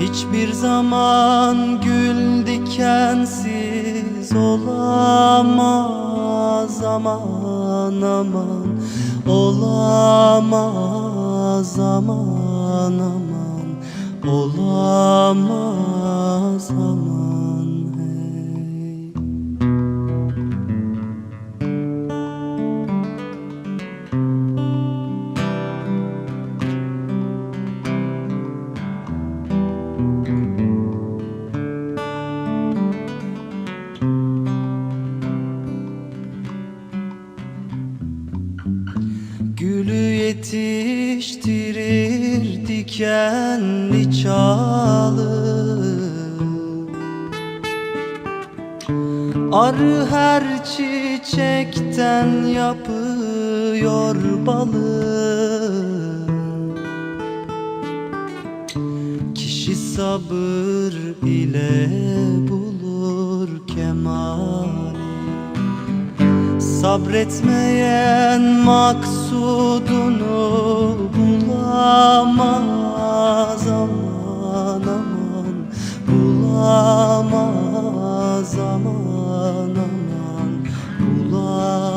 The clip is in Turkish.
Hiçbir zaman gül dikensiz olamaz aman aman. Olamaz aman aman. Olamaz aman Gülü yetiştirir dikenli çalı. Arı her çiçekten yapıyor balı. Kişi sabır ile Sabretmeyen maksudunu bulamaz aman aman. Bulamaz aman aman. Bulamaz.